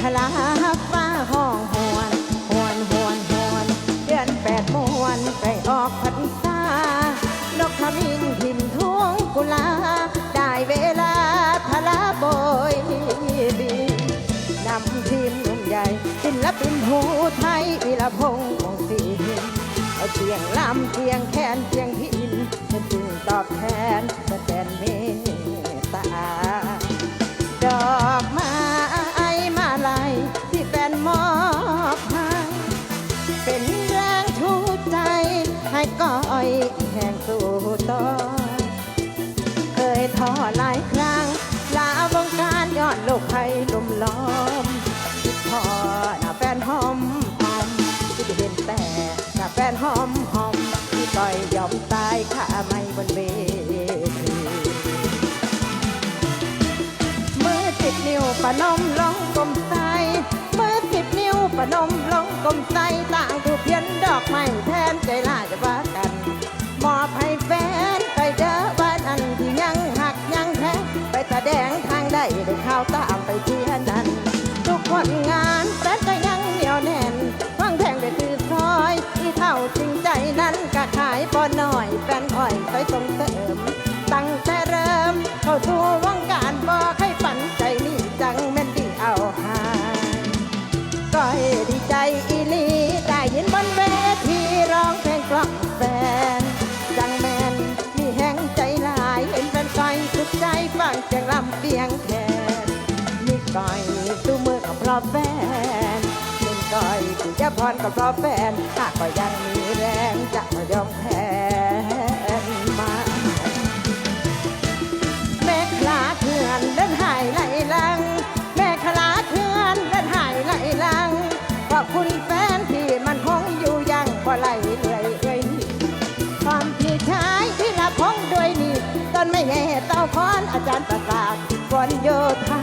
ขลาฟ้าห้องหวนหวนหวนหวนเดือนแปดมวนไปออกพรรษานกขมิ้นทิมทวงกุลา ได้เวลาทลาโบยบินนำทีมหนุ่มใหญ่ศิลปินผู้ไทยวิรพงษ์วงศรีหินเอาเสียงลำเสียงแคนเสียงพินฉันจึงตอบแทนแทนเมตตา ให้ก้อยแห่งสู่ต่อเคยท้อหลายครั้ง ลาวงการยอดโลกภัยลมล้อมพอหน้าแฟนหอมหอมที่เห็นแต่หน้าแฟนหอมหอมที่ต่อยยอมตายข้าไม่บนเวทีมือสิบนิ้วประนมลงกลม งานแต่ก็ยังเหนียวแน่นฟังแทงได้คือซอยที่เท่าจริงใจนั้นก็ขายบ่น้อยแฟนคอยไปส่งเสริม ตั้งแต่เริ่ม เข้าสู่วงการบอกให้ฝันใจนี่จังแม่นดีเอาหายก็ให้ดีใจอีลีได้ยินบนเวทีร้องเพลงกล่อมแฟน จังแมนมีแห้งใจหลายเห็นแฟนคอยสุดใจฟังเสียงลำเสียงแคนมีก้อยสู้ม กับแฟนเล่นก้อยจะพรกับเพราะแฟนหากก็ยังมีแรงจะไม่ยอมแพ้มาแม่คลาเถื่อนเดินหายไหลลัง แม่คลาเถื่อนเดินหายไหลลังขอบคุณแฟนที่มันคงอยู่ยังบ่ไหลเรื่ยเอ้ยความพี่ชาที่รับองดยนี่ตนไม่แห่เต้าคอนอาจารย์ประกาศฝนโยธา